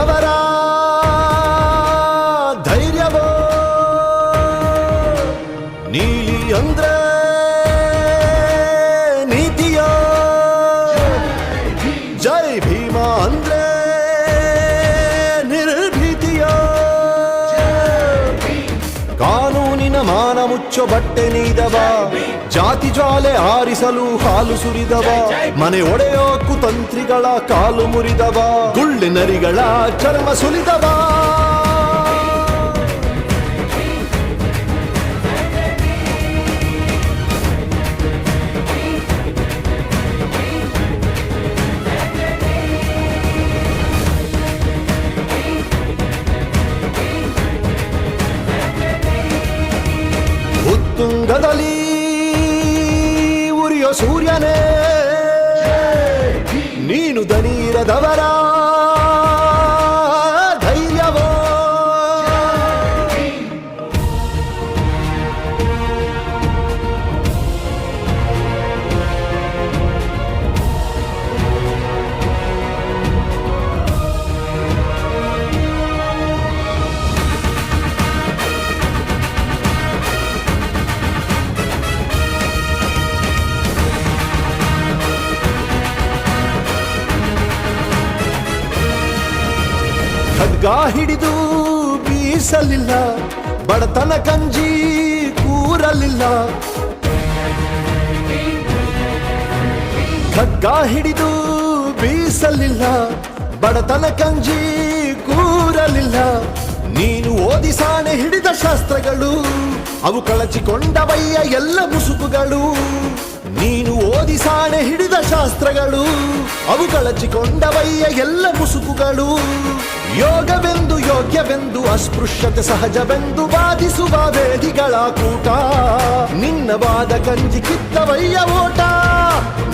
ದನೀರದವರ ಮುಚ್ಚೋ ಬಟ್ಟೆ ನೀದವ. ಜಾತಿ ಜ್ವಾಲೆ ಆರಿಸಲು ಹಾಲು ಸುರಿದವ. ಮನೆ ಒಡೆಯೋ ಕುತಂತ್ರಿಗಳ ಕಾಲು ಮುರಿದವ. ಗುಳ್ಳಿನರಿಗಳ ಚರ್ಮ ಸುಲಿದವ. da var ಹಿಡಿದು ಬೀಸಲಿಲ್ಲ, ಬಡತನ ಕಂಜಿ ಕೂರಲಿಲ್ಲ. ಖಗ್ಗ ಹಿಡಿದು ಬೀಸಲಿಲ್ಲ, ಬಡತನ ಕಂಜಿ ಕೂರಲಿಲ್ಲ. ನೀನು ಓದಿಸಾಣೆ ಹಿಡಿದ ಶಾಸ್ತ್ರಗಳು, ಅವು ಕಳಚಿಕೊಂಡವಯ್ಯ ಎಲ್ಲ ಮುಸುಕುಗಳು. ನೀನು ಓದಿಸಾಣೆ ಹಿಡಿದ ಶಾಸ್ತ್ರಗಳು, ಅವು ಕಳಚಿಕೊಂಡವಯ್ಯ ಎಲ್ಲ ಮುಸುಕುಗಳು. ಯೋಗವೆಂದು ಯೋಗ್ಯವೆಂದು ಅಸ್ಪೃಶ್ಯತೆ ಸಹಜವೆಂದು ವಾದಿಸುವ ವೇದಿಗಳ ಕೂಟ. ನಿನ್ನ ವಾದ ಕಂಜಿ ಕಿತ್ತವಯ್ಯ ಓಟ.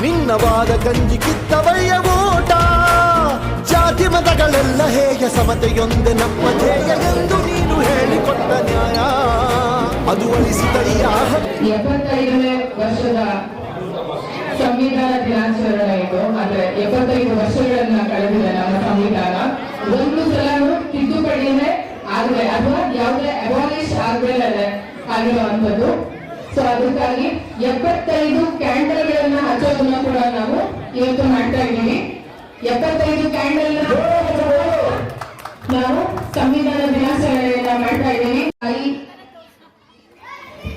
ನಿನ್ನ ವಾದ ಕಂಜಿ ಕಿತ್ತವಯ್ಯ ಓಟ. ಜಾತಿ ಮತಗಳೆಲ್ಲ ಹೇಗೆ ಸಮತೆಯೊಂದೆ ನಮ್ಮ ಧ್ಯೇಯ ಎಂದು ನೀನು ಹೇಳಿಕೊಟ್ಟ ನ್ಯಾಯ. ಅದು ಅಳಿಸಿದಯ್ಯ ವರ್ಷದ ಸಂವಿಧಾನ ದಿನಾಚರಣೆ ಇದು ಅಂದ್ರೆ ಎಪ್ಪತ್ತೈದು ವರ್ಷಗಳನ್ನ ಕಳೆದಿದೆ ನಮ್ಮ ಸಂವಿಧಾನ ಒಂದು ಸಲ ತಿದ್ದುಪಡಿನೇ ಆದ್ರೆ ಅಥವಾ ಯಾವುದೇ ಅಬಾಲಿಷ್ ಆಗ್ಮೇಲೆ ಆಗಿರುವಂತದ್ದು ಸೊ ಅದಕ್ಕಾಗಿ ಎಪ್ಪತ್ತೈದು ಕ್ಯಾಂಡಲ್ಗಳನ್ನ ಹಚ್ಚೋದನ್ನ ಕೂಡ ನಾವು ಇವತ್ತು ಮಾಡ್ತಾ ಇದ್ದೀವಿ. ಎಪ್ಪತ್ತೈದು ಕ್ಯಾಂಡಲ್ ನಾವು ಸಂವಿಧಾನ ದಿನಾಚರಣೆಯನ್ನ ಮಾಡ್ತಾ ಇದ್ದೀವಿ. ಅಲ್ಲಿ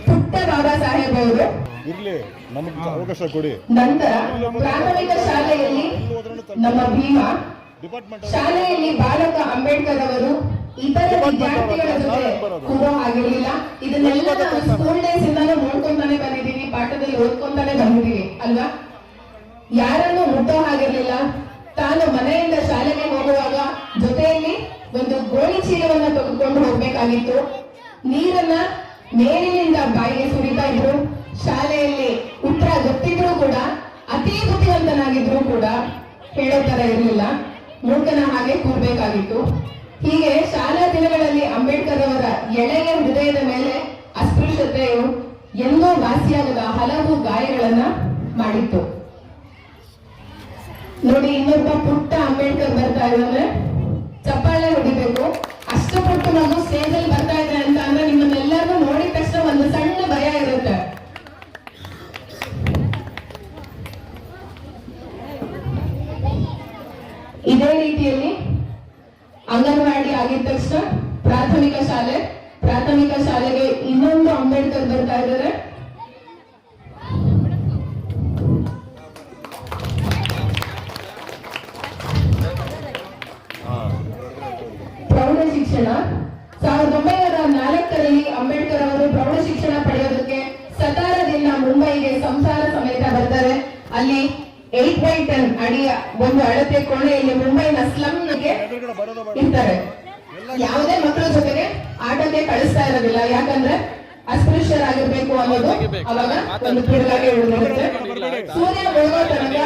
ಪುಟ್ಟ ಬಾಬಾ ಸಾಹೇಬ್ ಅವರು ಇರ್ಲಿ ನಮಗೆ ಅವಕಾಶ ಕೊಡಿ. ನಂತರ ಪ್ರಾಥಮಿಕ ಶಾಲೆಯಲ್ಲಿ ನಮ್ಮ ಭೀಮಾ ಶಾಲೆಯಲ್ಲಿ ಬಾಲಕ ಅಂಬೇಡ್ಕರ್ ಅವರು ಇತರ ವಿದ್ಯಾರ್ಥಿಗಳ ಜೊತೆ ಕೂರೋ ಆಗಿರ್ಲಿಲ್ಲ. ಇದನ್ನೆಲ್ಲ ನಾವು ಸ್ಕೂಲ್ ಡೇಸ್ ಇಂದಾನು ನೋಡ್ಕೊಂತಾನೆ ಬಂದಿದೀವಿ ಪಾಠದಲ್ಲಿ ಓದ್ಕೊಂತಾನೆ ಬಂದಿದೀವಿ ಅಲ್ವಾ? ಯಾರನ್ನು ಮುಟ್ಟೋ ಹಾಗಿರ್ಲಿಲ್ಲ. ತಾನು ಮನೆಯಿಂದ ಶಾಲೆಗೆ ಹೋಗುವಾಗ ಜೊತೆಯಲ್ಲಿ ಒಂದು ಗೋಣಿ ಚೀಲವನ್ನ ತೆಗೆದುಕೊಂಡು ಹೋಗ್ಬೇಕಾಗಿತ್ತು. ನೀರನ್ನ ಮೇಲಿನಿಂದ ಬಾಯಿಗೆ ಸುರಿತಾ ಇದ್ರು. ಶಾಲೆಯಲ್ಲಿ ಉತ್ತರ ಗೊತ್ತಿದ್ರು ಕೂಡ ಅತಿ ಬುದ್ಧಿವಂತನಾಗಿದ್ರು ಕೂಡ ಹೇಳೋ ತರ ಇರಲಿಲ್ಲ. ಮೂರ್ಖನ ಹಾಗೆ ಕೂರ್ಬೇಕಾಗಿತ್ತು. ಹೀಗೆ ಶಾಲಾ ದಿನಗಳಲ್ಲಿ ಅಂಬೇಡ್ಕರ್ ಅವರ ಎಳೆಯ ಹೃದಯದ ಮೇಲೆ ಅಸ್ಪೃಶ್ಯತೆಯು ಎಂದೂ ವಾಸಿಯಾಗದ ಹಲವು ಗಾಯಗಳನ್ನ ಮಾಡಿತ್ತು. ನೋಡಿ, ಇನ್ನೊಬ್ಬ ಪುಟ್ಟ ಅಂಬೇಡ್ಕರ್ ಬರ್ತಾ ಇದ್ದಾನೆ ಚಪ್ಪಾಳೆ ಹೊಡಿಬೇಕು. ಅಷ್ಟಪಟ್ಟು ನಾನು ಸ್ಟೇಜಲ್ಲಿ ಬರ್ತಾ ಇದ್ದೆ ಅಂತ ಅಂದ್ರೆ ನಿಮ್ಮನ್ನೆಲ್ಲರನ್ನೂ ಸಾವಿರದ ಒಂಬೈನೂರ ನಾಲ್ಕರಲ್ಲಿ ಅಂಬೇಡ್ಕರ್ ಅವರು ಪ್ರೌಢ ಶಿಕ್ಷಣ ಪಡೆಯೋದಕ್ಕೆ ಸತಾರದಿಂದ ಮುಂಬೈಗೆ ಸಂಸಾರ ಸಮೇತ ಬರ್ತಾರೆ. ಅಲ್ಲಿ ಏಟ್ ಬೈ ಟೆನ್ ಅಡಿಯ ಒಂದು ಅಳತೆ ಕೋಣೆಯಲ್ಲಿ ಮುಂಬೈನ ಸ್ಲಮ್ಗೆ ಇರ್ತಾರೆ. ಯಾವುದೇ ಮಕ್ಕಳ ಜೊತೆಗೆ ಆಟಕ್ಕೆ ಕಳಿಸ್ತಾ ಇರೋದಿಲ್ಲ. ಯಾಕಂದ್ರೆ ಅಸ್ಪೃಶ್ಯರಾಗಿರ್ಬೇಕು ಅನ್ನೋದು ಅವಾಗ ಒಂದು ಪಿಡುಗಾಗಿ ಉಳಿದಿರುತ್ತೆ ಸೂರ್ಯ ಬೆಳಗೋ ತನಕ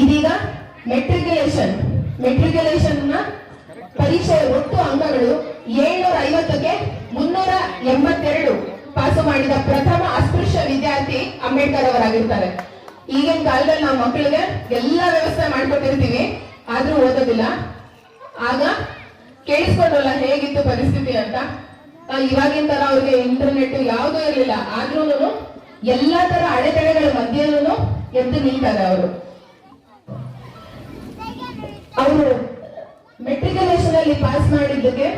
ಇದೀಗ ಮೆಟ್ರಿಕ್ಯುಲೇಷನ್ ಮೆಟ್ರಿಕ್ಯುಲೇಷನ್ನ ಪರೀಕ್ಷೆಯ ಒಟ್ಟು ಅಂಕಗಳು ಏಳ್ನೂರ ಐವತ್ತಕ್ಕೆ ಮುನ್ನೂರ ಎಂಬತ್ತೆರಡು ಪಾಸು ಮಾಡಿದ ಪ್ರಥಮ ಅಸ್ಪೃಶ್ಯ ವಿದ್ಯಾರ್ಥಿ ಅಂಬೇಡ್ಕರ್ ಅವರಾಗಿರ್ತಾರೆ. ಈಗಿನ ಕಾಲದಲ್ಲಿ ನಾವು ಮಕ್ಕಳಿಗೆ ಎಲ್ಲ ವ್ಯವಸ್ಥೆ ಮಾಡ್ಕೊಟ್ಟಿರ್ತೀವಿ, ಆದ್ರೂ ಓದೋದಿಲ್ಲ. ಆಗ ಕೇಳಿಸ್ಕೊಂಡಲ್ಲ ಹೇಗಿತ್ತು ಪರಿಸ್ಥಿತಿ ಅಂತ. ಇವಾಗಿನ ತರ ಅವ್ರಿಗೆ ಇಂಟರ್ನೆಟ್ ಯಾವುದೂ ಇರಲಿಲ್ಲ. ಆದ್ರೂ ಎಲ್ಲಾ ತರ ಅಡೆತಡೆಗಳ ಮಧ್ಯೆಯೂ ಎದ್ದು ನಿಲ್ತಾರೆ ಅವರು. ಪಾಸ್ ಮಾಡಿದ್ದಕ್ಕೆ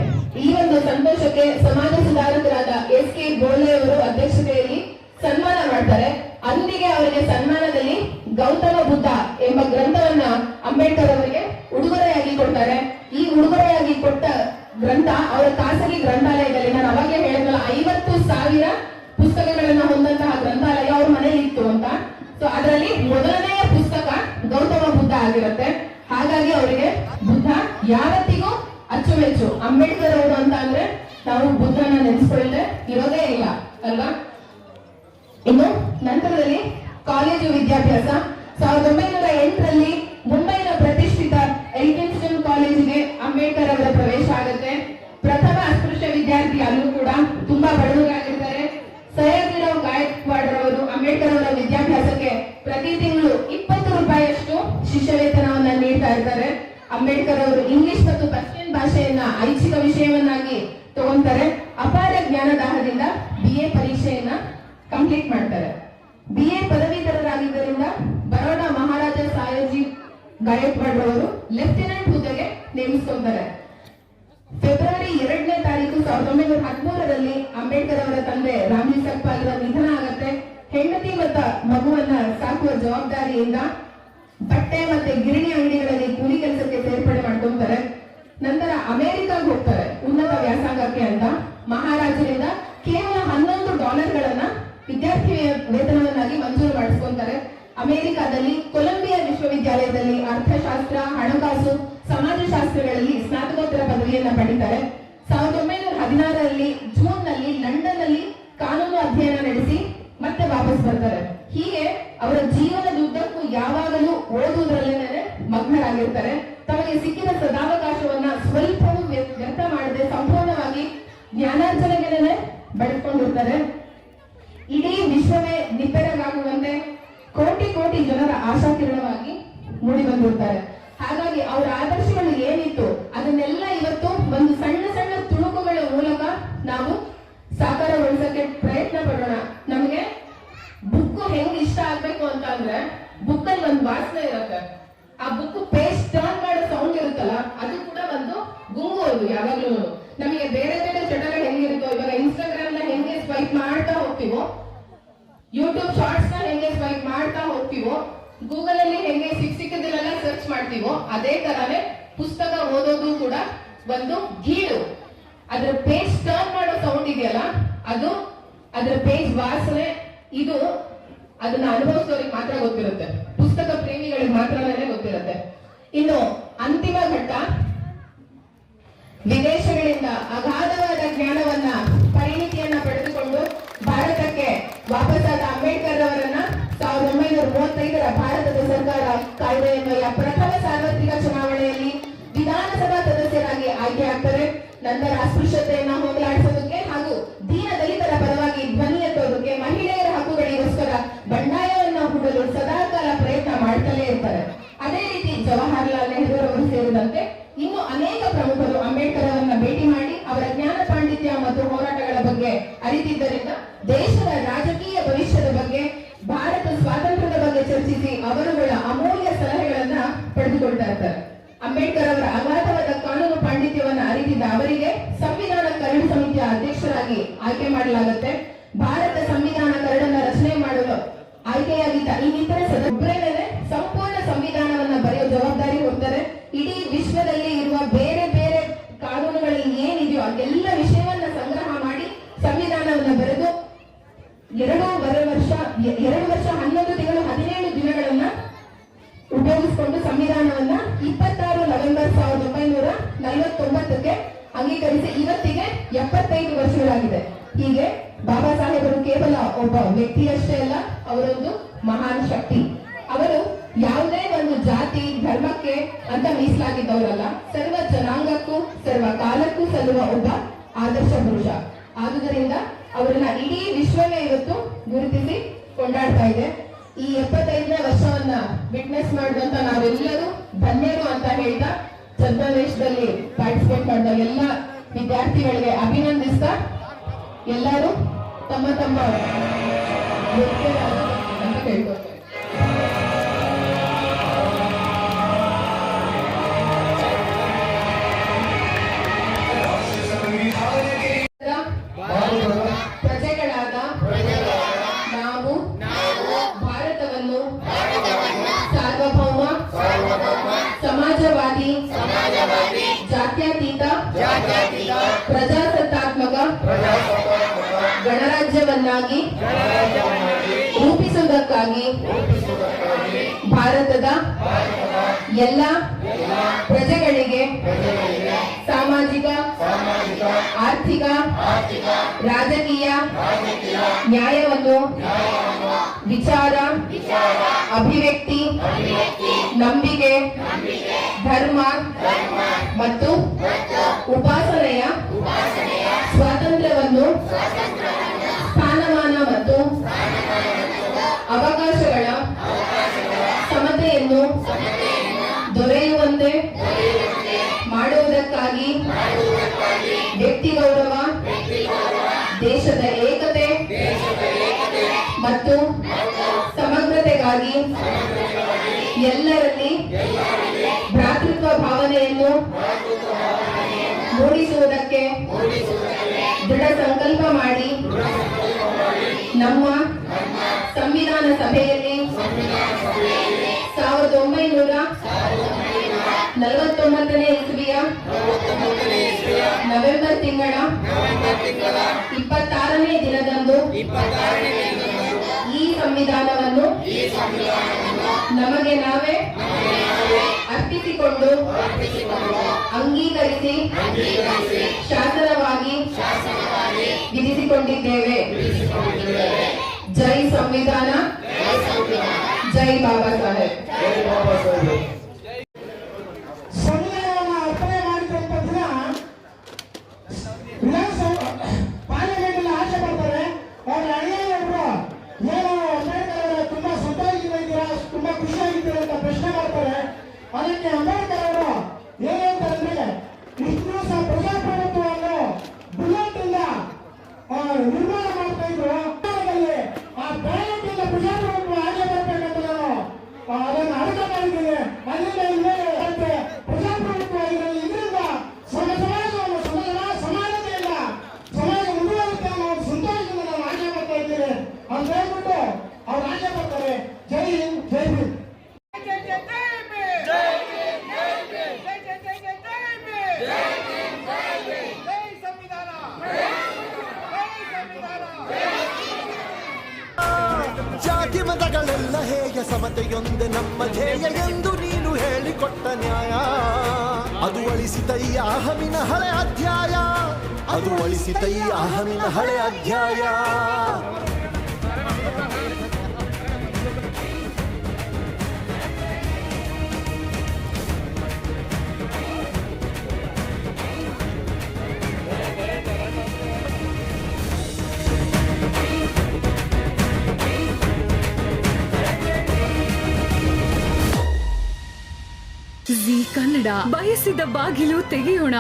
ಈ ಒಂದು ಸಂತೋಷಕ್ಕೆ ಸಮಾಜ ಸುಧಾರಕರಾದ ಎಸ್ ಕೆ ಬೋಳೆ ಅವರು ಅಧ್ಯಕ್ಷತೆಯಲ್ಲಿ ಸನ್ಮಾನ ಮಾಡ್ತಾರೆ. ಅಂದಿಗೆ ಅವರಿಗೆ ಸನ್ಮಾನದಲ್ಲಿ ಗೌತಮ ಬುದ್ಧ ಎಂಬ ಗ್ರಂಥವನ್ನ ಅಂಬೇಡ್ಕರ್ ಅವರಿಗೆ ಉಡುಗೊರೆಯಾಗಿ ಕೊಡ್ತಾರೆ. ಈ ಉಡುಗೊರೆಯಾಗಿ ಕೊಟ್ಟ ಗ್ರಂಥ ಅವರ ಖಾಸಗಿ ಗ್ರಂಥಾಲಯದಲ್ಲಿ ನಾನು ಅವಾಗೆ ಹೇಳಿದ್ನಲ್ಲ, ಐವತ್ತು ಸಾವಿರ ಪುಸ್ತಕಗಳನ್ನ ಹೊಂದಂತಹ ಗ್ರಂಥಾಲಯ ಅವ್ರ ಮನೇಲಿ ಇತ್ತು ಅಂತ. ಸೊ ಅದರಲ್ಲಿ ಮೊದಲನೆಯ ಪುಸ್ತಕ ಗೌತಮ ಬುದ್ಧ ಆಗಿರುತ್ತೆ. ಹಾಗಾಗಿ ಅವರಿಗೆ ಬುದ್ಧ ಯಾವತ್ತಿಗೂ ಅಚ್ಚುಮೆಚ್ಚು ಅಂಬೇಡ್ಕರ್ ಅವರು ಅಂತ ಅಂದ್ರೆ ನಾವು ಬುದ್ಧನ ನೆನೆಸ್ಕೊಳ್ಳದೆ ಇರೋದೇ ಇಲ್ಲ, ಅಲ್ವಾ? ಇನ್ನು ನಂತರದಲ್ಲಿ ಕಾಲೇಜು ವಿದ್ಯಾಭ್ಯಾಸ. ಸಾವಿರದ ಒಂಬೈನೂರ ಎಂಟರಲ್ಲಿ ಮುಂಬೈನ ಪ್ರತಿಷ್ಠಿತ ಎಲ್ಕಿನ್ಸ್ಟನ್ ಕಾಲೇಜಿಗೆ ಅಂಬೇಡ್ಕರ್ ಅವರ ಪ್ರವೇಶ ಆಗುತ್ತೆ. ಪ್ರಥಮ ಅಸ್ಪೃಶ್ಯ ವಿದ್ಯಾರ್ಥಿ ಅಲ್ಲೂ ಕೂಡ ತುಂಬಾ ಬಡವರಾಗಿರ್ತಾರೆ. ಸಯ್ಯದ್ರಾವ್ ಗಾಯಕ್ವಾಡ್ ಅವರು ಅಂಬೇಡ್ಕರ್ ಅವರ ವಿದ್ಯಾಭ್ಯಾಸಕ್ಕೆ ಪ್ರತಿ ತಿಂಗಳು ಇಪ್ಪತ್ತು ರೂಪಾಯಿಯಷ್ಟು ಶಿಷ್ಯ ವೇತನವನ್ನ ನೀಡ್ತಾ ಇರ್ತಾರೆ. ಅಂಬೇಡ್ಕರ್ ಅವರು ಇಂಗ್ಲಿಷ್ ಮತ್ತು ಪರ್ಷಿಯನ್ ಭಾಷೆಯನ್ನ ಐಚ್ಛಿಕ ವಿಷಯವನ್ನಾಗಿ ತಗೊಂತಾರೆ. ಅಪಾರ ಜ್ಞಾನದಾಹದಿಂದ ಬಿ ಎ ಪರೀಕ್ಷೆಯನ್ನ ಕಂಪ್ಲೀಟ್ ಮಾಡ್ತಾರೆ. ಬಿ ಎ ಪದವೀಧರರಾಗಿದ್ದರಿಂದ ಬರೋಡಾ ಮಹಾರಾಜ ಸಾಯೋಜಿ ಗಾಯಕ್ವಾಡ್ ಅವರು ಲೆಫ್ಟಿನೆಂಟ್ ಹುದ್ದೆಗೆ ನೇಮಿಸ್ಕೊಂತಾರೆ. ಫೆಬ್ರವರಿ ಎರಡನೇ ತಾರೀಕು ಸಾವಿರದ ಒಂಬೈನೂರ ಹದಿಮೂರರಲ್ಲಿ ಅಂಬೇಡ್ಕರ್ ಅವರ ತಂದೆ ರಾಮ್ಜಿ ಸಕ್ಪಾಲ್ರ ನಿಧನ ಆಗತ್ತೆ. ಹೆಂಡತಿ ಮತ್ತ ಮಗುವನ್ನ ಸಾಕುವ ಜವಾಬ್ದಾರಿಯಿಂದ ಬಟ್ಟೆ ಮತ್ತೆ ಗಿರಣಿ ಅಂಗಡಿಗಳಲ್ಲಿ ಕೂಲಿ ಕೆಲಸಕ್ಕೆ ಸೇರ್ಪಡೆ ಮಾಡ್ಕೊಂತಾರೆ. ನಂತರ ಅಮೆರಿಕಾಗ್ ಹೋಗ್ತಾರೆ, ಉನ್ನತ ವ್ಯಾಸಂಗಕ್ಕೆ ಅಂತ. ಮಹಾರಾಜರಿಂದ ಕೇವಲ ಹನ್ನೊಂದು ಡಾಲರ್ಗಳನ್ನ ವಿದ್ಯಾರ್ಥಿ ವೇತನವನ್ನಾಗಿ ಮಂಜೂರು ಮಾಡಿಸ್ಕೊಂತಾರೆ. ಅಮೆರಿಕಾದಲ್ಲಿ ಕೊಲಂಬಿಯಾ ವಿಶ್ವವಿದ್ಯಾಲಯದಲ್ಲಿ ಅರ್ಥಶಾಸ್ತ್ರ, ಹಣಕಾಸು, ಸಮಾಜಶಾಸ್ತ್ರಗಳಲ್ಲಿ ಸ್ನಾತಕೋತ್ತರ ಪದವಿಯನ್ನ ಪಡಿತಾರೆ. ಸಾವಿರದ ಒಂಬೈನೂರ ಹದಿನಾರರಲ್ಲಿ ಜೂನ್ನಲ್ಲಿ ಲಂಡನ್ನಲ್ಲಿ ಕಾನೂನು ಅಧ್ಯಯನ ನಡೆಸಿ ಮತ್ತೆ ವಾಪಸ್ ಬರ್ತಾರೆ. ಹೀಗೆ ಅವರ ಜೀವನದುದ್ದಕ್ಕೂ ಯಾವಾಗಲೂ ಓದುವುದರಲ್ಲೇನೆ ಮಗ್ನರಾಗಿರ್ತಾರೆ. ತಮಗೆ ಸಿಕ್ಕಿದ ಸದಾವಕಾಶವನ್ನ ಸ್ವಲ್ಪವೂ ವ್ಯ- ವ್ಯರ್ಥ ಮಾಡದೆ ಸಂಪೂರ್ಣವಾಗಿ ಜ್ಞಾನಾರ್ಜನೆಗೆನೆ ಬೆಳೆಸ್ಕೊಂಡಿರ್ತಾರೆ ಇಡೀ ವಿಶ್ವವೇ ನಿಬ್ಬೆರಗಾಗುವಂತೆ ಕೋಟಿ ಕೋಟಿ ಜನರ ಆಶಾಕಿರಣವಾಗಿ ಮೂಡಿ ಬಂದಿರ್ತಾರೆ ಹಾಗಾಗಿ ಅವರ ಆದರ್ಶಗಳು ಏನಿತ್ತು? ಮಾಡ್ತೀವೋ ಅದೇ ತರಾನೇ ಪುಸ್ತಕ ಓದೋದು ಕೂಡ ಒಂದು ಗೀಳು. ಅದ್ರ ಪೇಜ್ ಟರ್ನ್ ಮಾಡೋ ಸೌಂಡ್ ಇದೆಯಲ್ಲ, ಅದು ಅದ್ರ ಪೇಜ್ ವಾಸನೆ, ಇದು ಅದನ್ನ ಅನುಭವಿಸೋರಿಗೆ ಮಾತ್ರ ಗೊತ್ತಿರುತ್ತೆ. ಪುಸ್ತಕ ಪ್ರೇಮಿಗಳಿಗೆ ಮಾತ್ರನೇ ಗೊತ್ತಿರುತ್ತೆ. ಇನ್ನು ಅಂತಿಮ ಘಟ್ಟ, ವಿದೇಶಗಳಿಂದ ಅಗಾಧವಾದ ಜ್ಞಾನವನ್ನ, ಪರಿಣಿತಿಯನ್ನ ಪಡೆದುಕೊಂಡು ಭಾರತಕ್ಕೆ ವಾಪಸ್ಸಾದ ಅಂಬೇಡ್ಕರ್ ಅವರನ್ನ ಸಾವಿರದ ಒಂಬೈನೂರ ಮೂವತ್ತೈದರ ಭಾರತದ ಸರ್ಕಾರ ಕಾಯ್ದೆಯನ್ವಯ ಪ್ರಥಮ ಸಾರ್ವತ್ರಿಕ ಚುನಾವಣೆಯಲ್ಲಿ ವಿಧಾನಸಭಾ ಸದಸ್ಯರಾಗಿ ಆಯ್ಕೆ ಆಗ್ತಾರೆ ನಂತರ ಅಸ್ಪೃಶ್ಯತೆಯನ್ನ ಹೋಗಲಾಡಿಸೋದಕ್ಕೆ ಹಾಗೂ ದೀನ ದಲಿತರ ಪರವಾಗಿ ಧ್ವನಿ ಎತ್ತೋದಕ್ಕೆ ಮಹಿಳೆಯರ ಹಕ್ಕುಗಳಿಗೋಸ್ಕರ ಬಂಡಾಯವನ್ನು ಹೂಡಲು ಸದಾಕಾಲ ಪ್ರಯತ್ನ ಮಾಡ್ತಲೇ ಇರ್ತಾರೆ. ಅದೇ ರೀತಿ ಜವಾಹರಲಾಲ್ ನೆಹರು ಅವರು ಸೇರಿದಂತೆ ಅಂಬೇಡ್ಕರ್ ಅವರ ಅಗಾಧವಾದ ಕಾನೂನು ಪಾಂಡಿತ್ಯವನ್ನು ಅರಿತಿದ್ದ ಅವರಿಗೆ ಸಂವಿಧಾನ ಕರಡು ಸಮಿತಿಯ ಅಧ್ಯಕ್ಷರಾಗಿ ಆಯ್ಕೆ ಮಾಡಲಾಗುತ್ತೆ. ಭಾರತ ಸಂವಿಧಾನ ಕರಡನ್ನ ರಚನೆ ಮಾಡಲು ಆಯ್ಕೆಯಾಗಿದ್ದ ಇನ್ನಿತರ ಸದಸ್ಯರೇ ಸಂಪೂರ್ಣ ಸಂವಿಧಾನವನ್ನ ಬರೆಯೋ ಜವಾಬ್ದಾರಿ ಹೊರ್ತಾರೆ ಇಡೀ ವಿಶ್ವದಲ್ಲಿ ಇರುವ ಬೇರೆ ಬೇರೆ ಕಾನೂನುಗಳಲ್ಲಿ ಏನಿದೆಯೋ ಅದೆಲ್ಲ ವಿಷಯವನ್ನ ಸಂಗ್ರಹ ಮಾಡಿ ಸಂವಿಧಾನವನ್ನ ಬರೆದು ಎರಡೂವರೆ ವರ್ಷ, ಎರಡು ವರ್ಷ ಹನ್ನೊಂದು ತಿಂಗಳು ಹದಿನೇಳು ದಿನಗಳನ್ನ ಉಪಯೋಗಿಸಿಕೊಂಡು ಸಂವಿಧಾನವನ್ನ ಇಪ್ಪತ್ತಾರು ನಲವತ್ತೊಂಬತ್ತಕ್ಕೆ ಅಂಗೀಕರಿಸಿ ಇವತ್ತಿಗೆ ಎಪ್ಪತ್ತೈದು ವರ್ಷಗಳಾಗಿದೆ. ಹೀಗೆ ಬಾಬಾ ಸಾಹೇಬರು ಕೇವಲ ಒಬ್ಬ ವ್ಯಕ್ತಿಯಷ್ಟೇ ಅಲ್ಲ, ಅವರೊಂದು ಮಹಾನ್ ಶಕ್ತಿ. ಅವರು ಯಾವುದೇ ಒಂದು ಜಾತಿ, ಧರ್ಮಕ್ಕೆ ಅಂತ ಮೀಸಲಾಗಿದ್ದವರಲ್ಲ, ಸರ್ವ ಜನಾಂಗಕ್ಕೂ, ಸರ್ವ ಕಾಲಕ್ಕೂ ಸಲ್ಲುವ ಒಬ್ಬ ಆದರ್ಶ ಪುರುಷ. ಆದುದರಿಂದ ಅವರನ್ನ ಇಡೀ ವಿಶ್ವವೇ ಇವತ್ತು ಗುರುತಿಸಿ ಕೊಂಡಾಡ್ತಾ ಇದೆ. ಈ ಎಪ್ಪತ್ತೈದನೇ ವರ್ಷವನ್ನ ವಿಟ್ನೆಸ್ ಮಾಡಿದಂತ ನಾವೆಲ್ಲರೂ ಧನ್ಯರು ಅಂತ ಹೇಳ್ತಾ ಛದ್ಮವೇಶದಲ್ಲಿ ಪಾರ್ಟಿಸಿಪೇಟ್ ಮಾಡಿದ ಎಲ್ಲ ವಿದ್ಯಾರ್ಥಿಗಳಿಗೆ ಅಭಿನಂದಿಸ್ತಾ ಎಲ್ಲರೂ ತಮ್ಮ ತಮ್ಮ ಅಂತ ಕೇಳ್ಕೊಳ್ತೇವೆ ಗಣರಾಜ್ಯವನ್ನಾಗಿ ರೂಪಿಸುವುದಕ್ಕಾಗಿ ಭಾರತದ ಎಲ್ಲ ಪ್ರಜೆಗಳಿಗೆ ಸಾಮಾಜಿಕ, ಆರ್ಥಿಕ, ರಾಜಕೀಯ ನ್ಯಾಯವನ್ನು ವಿಚಾರ, ಅಭಿವ್ಯಕ್ತಿ, ನಂಬಿಕೆ, ಧರ್ಮ ಮತ್ತು ಉಪಾಸನೆಯ ಸ್ವಾತಂತ್ರ್ಯವನ್ನು, ಸ್ಥಾನಮಾನ ಮತ್ತು ಅವಕಾಶಗಳ ಸಮತೆಯನ್ನು ದೊರೆಯುವಂತೆ ಮಾಡುವುದಕ್ಕಾಗಿ ವ್ಯಕ್ತಿ ಗೌರವ, ದೇಶದ ಏಕತೆ ಮತ್ತು ಸಮಗ್ರತೆಗಾಗಿ ಎಲ್ಲರಲ್ಲಿ ಭ್ರಾತೃತ್ವ ಭಾವನೆಯನ್ನು ಮೂಡಿಸುವುದಕ್ಕೆ ದೃಢ ಸಂಕಲ್ಪ ಮಾಡಿ ನಮ್ಮ ಸಂವಿಧಾನ ಸಭೆಯಲ್ಲಿ ಸಾವಿರದ ಒಂಬೈನೂರ ನಲವತ್ತೊಂಬತ್ತನೇ ಇಸ್ವಿಯ ನವೆಂಬರ್ ತಿಂಗಳ ಇಪ್ಪತ್ತಾರನೇ ದಿನದಂದು ಈ ಸಂವಿಧಾನವನ್ನು ನಮಗೆ ನಾವೇ ಅರ್ಪಿಸಿಕೊಂಡು ಅಂಗೀಕರಿಸಿ ಶಾಸನವಾಗಿ ವಿಧಿಸಿಕೊಂಡಿದ್ದೇವೆ. ಜೈ ಸಂವಿಧಾನ. ಜೈ ಬಾಬಾ ಸಾಹೇಬ್. నిర్మాణ ಸಮತೆಯೊಂದೆ ನಮ್ಮ ಧ್ಯೇಯ ಎಂದು ನೀನು ಹೇಳಿಕೊಟ್ಟ ನ್ಯಾಯ. ಅದು ಅಳಿಸಿತಯ್ಯ ಅಹಮಿನ ಹಳೆ ಅಧ್ಯಾಯ. ಅದು ಅಳಿಸಿತಯ್ಯ ಅಹಮಿನ ಹಳೆ ಅಧ್ಯಾಯ. ಬಯಸಿದ ಬಾಗಿಲು ತೆಗೆಯೋಣ.